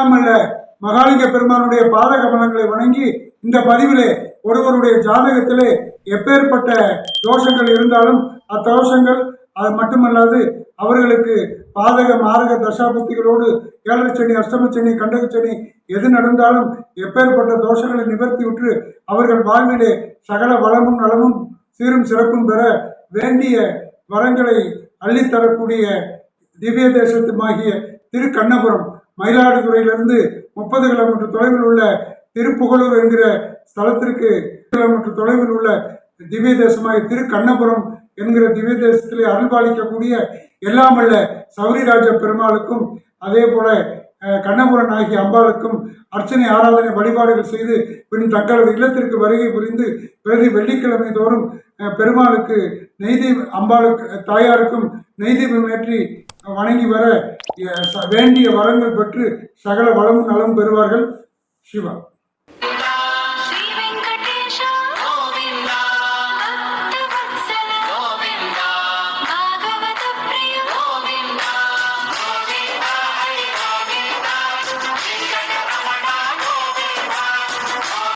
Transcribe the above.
அல்ல மகாலிங்க பெருமானுடைய பாத கமலங்களை வணங்கி இந்த பதிவிலே ஒருவருடைய ஜாதகத்திலே எப்பேற்பட்ட தோஷங்கள் இருந்தாலும் அத்தோஷங்கள் அது மட்டுமல்லாது அவர்களுக்கு பாதக மாரக தசாபுத்திகளோடு ஏழரை சனி அஷ்டம சனி கண்டக சனி எது நடந்தாலும் எப்பேற்பட்ட தோஷங்களை நிவர்த்தியுற்று அவர்கள் வாழ்விலே சகல வளமும் நலமும் சீரும் சிறப்பும் பெற வேண்டிய வரங்களை அள்ளித்தரக்கூடிய திவ்ய தேசத்துமாகிய திருக்கண்ணபுரம் மயிலாடுதுறையிலிருந்து முப்பது கிலோமீட்டர் தொலைவில் உள்ள திருப்புகலூர் என்கிற ஸ்தலத்திற்கு கிலோமீட்டர் தொலைவில் உள்ள திவ்ய தேசமாகிய திருக்கண்ணபுரம் என்கிற திவ்ய தேசத்திலே அருள்பாலிக்கக்கூடிய எல்லாமல்ல சௌரிராஜ பெருமாளுக்கும் அதே போல கண்ணபுரன் ஆகிய அம்பாளுக்கும் அர்ச்சனை ஆராதனை வழிபாடுகள் செய்து பின் தங்களது இல்லத்திற்கு வருகை புரிந்து பிரதி வெள்ளிக்கிழமை தோறும் பெருமாளுக்கு நெய்தீப் அம்பாளுக்கு தாயாருக்கும் நெய்தீபம் ஏற்றி வணங்கி வர ச- வேண்டிய வரங்கள் பெற்று சகல வளமும் நலம் பெறுவார்கள் சிவா.